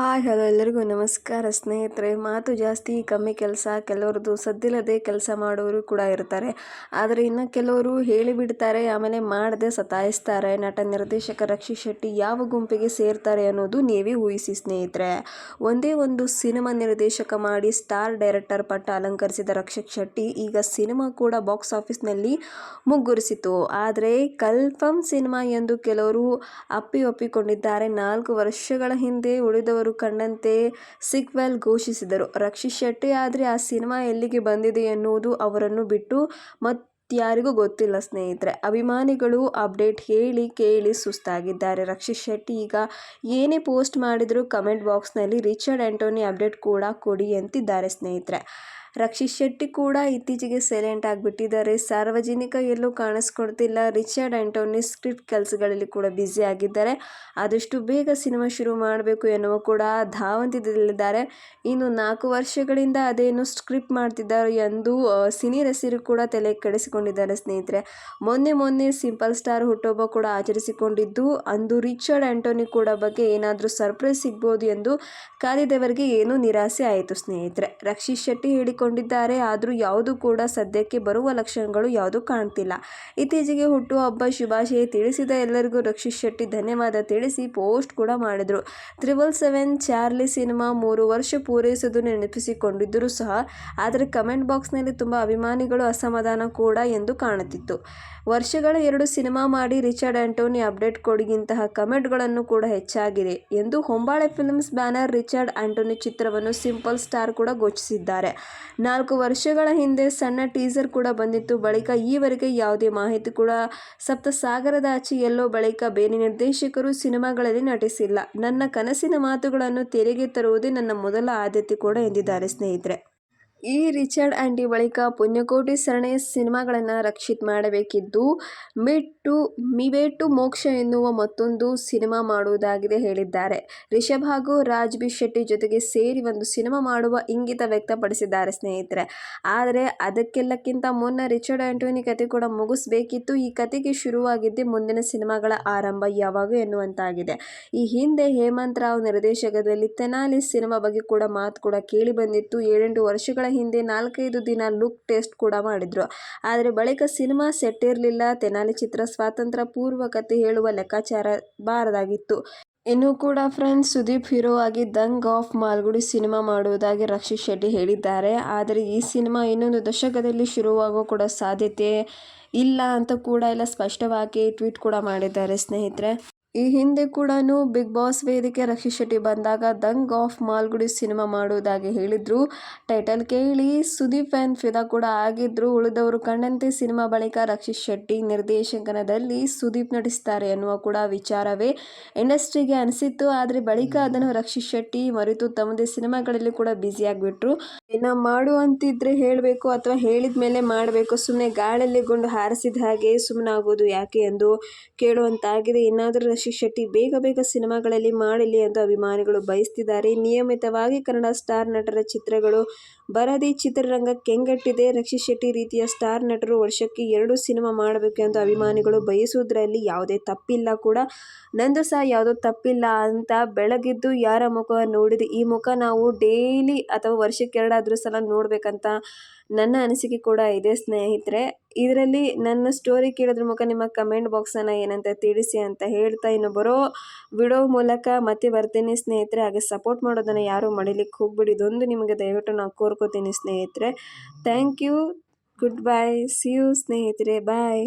Hi, hello ಎಲ್ಲರಿಗೂ ನಮಸ್ಕಾರ ಸ್ನೇಹಿತರೆ. ಮಾತು ಜಾಸ್ತಿ, ಕಮ್ಮಿ ಕೆಲಸ, ಕೆಲವ್ರದ್ದು ಸದ್ದಿಲ್ಲದೆ ಕೆಲಸ ಮಾಡೋರು ಕೂಡ ಇರ್ತಾರೆ. ಆದರೆ ಇನ್ನು ಕೆಲವರು ಹೇಳಿಬಿಡ್ತಾರೆ ಆಮೇಲೆ ಮಾಡದೆ ಸತಾಯಿಸ್ತಾರೆ. ನಟ, ನಿರ್ದೇಶಕ ರಕ್ಷಿ ಶೆಟ್ಟಿ ಯಾವ ಗುಂಪಿಗೆ ಸೇರ್ತಾರೆ ಅನ್ನೋದು ನೀವೇ ಊಹಿಸಿ ಸ್ನೇಹಿತರೆ. ಒಂದೇ ಒಂದು ಸಿನಿಮಾ ನಿರ್ದೇಶಕ ಮಾಡಿ ಸ್ಟಾರ್ ಡೈರೆಕ್ಟರ್ ಪಟ್ಟ ಅಲಂಕರಿಸಿದ ರಕ್ಷಕ್ ಶೆಟ್ಟಿ ಈಗ ಸಿನಿಮಾ ಕೂಡ ಬಾಕ್ಸ್ ಆಫೀಸ್ನಲ್ಲಿ ಮುಗ್ಗುರಿಸಿತು. ಆದರೆ ಕಲ್ಫಮ್ ಸಿನಿಮಾ ಎಂದು ಕೆಲವರು ಅಪ್ಪಿ ಒಪ್ಪಿಕೊಂಡಿದ್ದಾರೆ. ನಾಲ್ಕು ವರ್ಷಗಳ ಹಿಂದೆ ಉಳಿದವರು ಅವರು ಕಂಡಂತೆ ಸಿಕ್ವೆಲ್ ಘೋಷಿಸಿದರು. ರಕ್ಷಿತ್ ಶೆಟ್ಟಿ ಆದರೆ ಆ ಸಿನಿಮಾ ಎಲ್ಲಿಗೆ ಬಂದಿದೆ ಎನ್ನುವುದು ಅವರನ್ನು ಬಿಟ್ಟು ಮತ್ತಾರಿಗೂ ಗೊತ್ತಿಲ್ಲ ಸ್ನೇಹಿತರೆ. ಅಭಿಮಾನಿಗಳು ಅಪ್ಡೇಟ್ ಹೇಳಿ ಕೇಳಿ ಸುಸ್ತಾಗಿದ್ದಾರೆ. ರಕ್ಷಿತ್ ಶೆಟ್ಟಿ ಈಗ ಏನೇ ಪೋಸ್ಟ್ ಮಾಡಿದರೂ ಕಮೆಂಟ್ ಬಾಕ್ಸ್ನಲ್ಲಿ ರಿಚರ್ಡ್ ಆಂಟೋನಿ ಅಪ್ಡೇಟ್ ಕೂಡ ಕೊಡಿ ಅಂತಿದ್ದಾರೆ ಸ್ನೇಹಿತರೆ. ರಕ್ಷಿತ್ ಶೆಟ್ಟಿ ಕೂಡ ಇತ್ತೀಚೆಗೆ ಸೈಲೆಂಟ್ ಆಗಿಬಿಟ್ಟಿದ್ದಾರೆ ಸಾರ್ವಜನಿಕ ಎಲ್ಲೂ ಕಾಣಿಸ್ಕೊಡ್ತಿಲ್ಲ ರಿಚರ್ಡ್ ಆಂಟೋನಿ ಸ್ಕ್ರಿಪ್ಟ್ ಕೆಲಸಗಳಲ್ಲಿ ಕೂಡ ಬ್ಯುಸಿ ಆಗಿದ್ದಾರೆ. ಆದಷ್ಟು ಬೇಗ ಸಿನಿಮಾ ಶುರು ಮಾಡಬೇಕು ಎನ್ನುವ ಕೂಡ ಧಾವಂತದಲ್ಲಿದ್ದಾರೆ ಇನ್ನು ನಾಲ್ಕು ವರ್ಷಗಳಿಂದ ಅದೇನು ಸ್ಕ್ರಿಪ್ಟ್ ಮಾಡ್ತಿದ್ದಾರೆ ಎಂದು ಸಿನಿ ರಸಿರು ಕೂಡ ತಲೆ ಕೆಡಿಸಿಕೊಂಡಿದ್ದಾರೆ ಸ್ನೇಹಿತರೆ. ಮೊನ್ನೆ ಮೊನ್ನೆ ಸಿಂಪಲ್ ಸ್ಟಾರ್ ಹುಟ್ಟೊಬ್ಬ ಕೂಡ ಆಚರಿಸಿಕೊಂಡಿದ್ದು, ಅಂದು ರಿಚರ್ಡ್ ಆಂಟೋನಿ ಕೂಡ ಬಗ್ಗೆ ಏನಾದರೂ ಸರ್ಪ್ರೈಸ್ ಸಿಗ್ಬೋದು ಎಂದು ಕಾದಿದವರಿಗೆ ಏನೂ ನಿರಾಸೆ ಆಯಿತು ಸ್ನೇಹಿತರೆ. ರಕ್ಷಿತ್ ಶೆಟ್ಟಿ ಹೇಳಿ ಕೊಂಡಿದ್ದಾರೆ ಆದರೂ ಯಾವುದು ಕೂಡ ಸದ್ಯಕ್ಕೆ ಬರುವ ಲಕ್ಷಣಗಳು ಯಾವುದು ಕಾಣ್ತಿಲ್ಲ. ಇತ್ತೀಚೆಗೆ ಹುಟ್ಟುಹಬ್ಬ ಶುಭಾಶಯ ತಿಳಿಸಿದ ಎಲ್ಲರಿಗೂ ರಕ್ಷಿತ್ ಶೆಟ್ಟಿ ಧನ್ಯವಾದ ತಿಳಿಸಿ ಪೋಸ್ಟ್ ಕೂಡ ಮಾಡಿದರು. ತ್ರಿಬಲ್ ಸೆವೆನ್ ಚಾರ್ಲಿ ಸಿನಿಮಾ ಮೂರು ವರ್ಷ ಪೂರೈಸೋದು ನೆನಪಿಸಿಕೊಂಡಿದ್ದರೂ ಸಹ, ಆದರೆ ಕಮೆಂಟ್ ಬಾಕ್ಸ್ನಲ್ಲಿ ತುಂಬ ಅಭಿಮಾನಿಗಳು ಅಸಮಾಧಾನ ಕೂಡ ಎಂದು ಕಾಣುತ್ತಿತ್ತು. ವರ್ಷಗಳ ಎರಡು ಸಿನಿಮಾ ಮಾಡಿ ರಿಚರ್ಡ್ ಆಂಟೋನಿ ಅಪ್ಡೇಟ್ ಕೊಡುಗಿಂತಹ ಕಮೆಂಟ್ಗಳನ್ನು ಕೂಡ ಹೆಚ್ಚಾಗಿದೆ ಎಂದು Hombale films banner Richard Antony ಚಿತ್ರವನ್ನು ಸಿಂಪಲ್ ಸ್ಟಾರ್ ಕೂಡ ಘೋಷಿಸಿದ್ದಾರೆ. ನಾಲ್ಕು ವರ್ಷಗಳ ಹಿಂದೆ ಸಣ್ಣ ಟೀಸರ್ ಕೂಡ ಬಂದಿತ್ತು. ಬಳಿಕ ಈವರೆಗೆ ಯಾವುದೇ ಮಾಹಿತಿ ಕೂಡ ಸಪ್ತ ಸಾಗರದಾಚೆ ಎಲ್ಲೋ, ಬಳಿಕ ಬೇರೆ ನಿರ್ದೇಶಕರು ಸಿನಿಮಾಗಳಲ್ಲಿ ನಟಿಸಿಲ್ಲ. ನನ್ನ ಕನಸಿನ ಮಾತುಗಳನ್ನು ತೆರೆಗೆ ತರುವುದೇ ನನ್ನ ಮೊದಲ ಆದ್ಯತೆ ಕೂಡ ಎಂದಿದ್ದಾರೆ ಸ್ನೇಹಿತರೆ. ಈ ರಿಚರ್ಡ್ ಆಂಟಿ ಬಳಿಕ ಪುಣ್ಯಕೋಟಿ ಸರಣಿ ಸಿನಿಮಾಗಳನ್ನು ರಕ್ಷಿತ್ ಮಾಡಬೇಕಿದ್ದು ಮಿಡ್ ಟು ಮಿವೆ ಟು ಮೋಕ್ಷ ಎನ್ನುವ ಮತ್ತೊಂದು ಸಿನಿಮಾ ಮಾಡುವುದಾಗಿದೆ ಹೇಳಿದ್ದಾರೆ. ರಿಷಬ್ ಹಾಗೂ ರಾಜ್ ಬಿ ಶೆಟ್ಟಿ ಜೊತೆಗೆ ಸೇರಿ ಒಂದು ಸಿನಿಮಾ ಮಾಡುವ ಇಂಗಿತ ವ್ಯಕ್ತಪಡಿಸಿದ್ದಾರೆ ಸ್ನೇಹಿತರೆ. ಆದರೆ ಅದಕ್ಕೆಲ್ಲಕ್ಕಿಂತ ಮುನ್ನ ರಿಚರ್ಡ್ ಆಂಟೋನಿ ಕತೆ ಕೂಡ ಮುಗಿಸ್ಬೇಕಿತ್ತು. ಈ ಕತೆಗೆ ಶುರುವಾಗಿದ್ದೇ ಮುಂದಿನ ಸಿನಿಮಾಗಳ ಆರಂಭ ಯಾವಾಗ ಎನ್ನುವಂತಾಗಿದೆ. ಈ ಹಿಂದೆ ಹೇಮಂತ್ ರಾವ್ ನಿರ್ದೇಶಕದಲ್ಲಿ ತೆನಾಲಿ ಸಿನಿಮಾ ಬಗ್ಗೆ ಕೂಡ ಮಾತು ಕೂಡ ಕೇಳಿ ಬಂದಿತ್ತು. ಏಳೆಂಟು ವರ್ಷಗಳ ಹಿಂದೆ ನಾಲ್ಕೈದು ದಿನ ಲುಕ್ ಟೆಸ್ಟ್ ಕೂಡ ಮಾಡಿದ್ರು. ಆದರೆ ಬಳಿಕ ಸಿನಿಮಾ ಸೆಟ್ ಇರಲಿಲ್ಲ. ತೆನಾಲಿ ಚಿತ್ರ ಸ್ವಾತಂತ್ರ್ಯ ಪೂರ್ವ ಕತೆ ಹೇಳುವ ಲೆಕ್ಕಾಚಾರ ಬಾರದಾಗಿತ್ತು. ಇನ್ನು ಕೂಡ ಫ್ರೆಂಡ್ಸ್, ಸುದೀಪ್ ಹೀರೋ ಆಗಿ ದಂಗ್ ಆಫ್ ಮಾಲ್ಗುಡಿ ಸಿನಿಮಾ ಮಾಡುವುದಾಗಿ ರಕ್ಷಿತ್ ಶೆಟ್ಟಿ ಹೇಳಿದ್ದಾರೆ. ಆದರೆ ಈ ಸಿನಿಮಾ ಇನ್ನೊಂದು ದಶಕದಲ್ಲಿ ಶುರುವಾಗೋ ಕೂಡ ಸಾಧ್ಯತೆ ಇಲ್ಲ ಅಂತ ಕೂಡ ಎಲ್ಲ ಸ್ಪಷ್ಟವಾಗಿ ಟ್ವೀಟ್ ಕೂಡ ಮಾಡಿದ್ದಾರೆ ಸ್ನೇಹಿತರೆ. ಈ ಹಿಂದೆ ಕೂಡ ಬಿಗ್ ಬಾಸ್ ವೇದಿಕೆ ರಕ್ಷಿತ್ ಶೆಟ್ಟಿ ಬಂದಾಗ ದಂಗ್ ಆಫ್ ಮಾಲ್ಗುಡಿ ಸಿನಿಮಾ ಮಾಡುವುದಾಗಿ ಹೇಳಿದ್ರು. ಟೈಟಲ್ ಕೇಳಿ ಸುದೀಪ್ ಫ್ಯಾನ್ ಫಿದಾ ಕೂಡ ಆಗಿದ್ರು. ಉಳಿದವರು ಕಂಡಂತೆ ಸಿನಿಮಾ ಬಳಿಕ ರಕ್ಷಿತ್ ಶೆಟ್ಟಿ ನಿರ್ದೇಶಕನದಲ್ಲಿ ಸುದೀಪ್ ನಟಿಸ್ತಾರೆ ಎನ್ನುವ ಕೂಡ ವಿಚಾರವೇ ಇಂಡಸ್ಟ್ರಿಗೆ ಅನಿಸಿತ್ತು. ಆದರೆ ಬಳಿಕ ಅದನ್ನು ರಕ್ಷಿತ್ ಶೆಟ್ಟಿ ಮರೆತು ತಮ್ಮದೇ ಸಿನಿಮಾಗಳಲ್ಲಿ ಕೂಡ ಬ್ಯುಸಿ ಆಗಿಬಿಟ್ರು ಇನ್ನು ಮಾಡುವಂತಿದ್ರೆ ಹೇಳಬೇಕು ಅಥವಾ ಹೇಳಿದ ಮೇಲೆ ಮಾಡಬೇಕು ಸುಮ್ಮನೆ ಗಾಳಿಯಲ್ಲಿ ಗುಂಡು ಹಾರಿಸಿದ ಹಾಗೆ ಸುಮ್ಮನಾಗೋದು ಯಾಕೆ ಎಂದು ಕೇಳುವಂತಾಗಿದೆ. ಇನ್ನಾದರೂ ರಕ್ಷಿತ್ ಶೆಟ್ಟಿ ಬೇಗ ಬೇಗ ಸಿನಿಮಾಗಳಲ್ಲಿ ಮಾಡಲಿ ಎಂದು ಅಭಿಮಾನಿಗಳು ಬಯಸ್ತಿದ್ದಾರೆ. ನಿಯಮಿತವಾಗಿ ಕನ್ನಡ ಸ್ಟಾರ್ ನಟರ ಚಿತ್ರಗಳು ಬರದಿ ಚಿತ್ರರಂಗ ಕೆಂಗಟ್ಟಿದೆ. ರಕ್ಷಿ ಶೆಟ್ಟಿ ರೀತಿಯ ಸ್ಟಾರ್ ನಟರು ವರ್ಷಕ್ಕೆ ಎರಡು ಸಿನಿಮಾ ಮಾಡಬೇಕು ಎಂದು ಅಭಿಮಾನಿಗಳು ಬಯಸುವುದರಲ್ಲಿ ಯಾವುದೇ ತಪ್ಪಿಲ್ಲ ಕೂಡ. ನಂದು ಸಹ ಯಾವುದೋ ತಪ್ಪಿಲ್ಲ ಅಂತ ಬೆಳಗಿದ್ದು ಯಾರ ಮುಖ ನೋಡಿದೆ. ಈ ಮುಖ ನಾವು ಡೈಲಿ ಅಥವಾ ವರ್ಷಕ್ಕೆ ಎರಡಾದರೂ ಸಲ ನೋಡಬೇಕಂತ ನನ್ನ ಅನಿಸಿಕೆ ಕೂಡ ಇದೆ, ಸ್ನೇಹಿತರೆ. ಇದರಲ್ಲಿ ನನ್ನ ಸ್ಟೋರಿ ಕೇಳೋದ್ರ ಮುಖ ನಿಮ್ಮ ಕಮೆಂಟ್ ಬಾಕ್ಸನ್ನು ಏನಂತ ತಿಳಿಸಿ ಅಂತ ಹೇಳ್ತಾ ಇನ್ನು ಬರೋ ವಿಡೋ ಮೂಲಕ ಮತ್ತೆ ಬರ್ತೀನಿ ಸ್ನೇಹಿತರೆ, ಹಾಗೆ ಸಪೋರ್ಟ್ ಮಾಡೋದನ್ನು ಯಾರೂ ಮಡಿಲಿಕ್ಕೆ ಹೋಗ್ಬಿಡಿ. ಇದೊಂದು ನಿಮಗೆ ದಯವಿಟ್ಟು ನಾವು ಕೋರ್ಕೋತೀನಿ ಸ್ನೇಹಿತರೆ. Thank you good bye see you ಸ್ನೇಹಿತರೆ ಬಾಯ್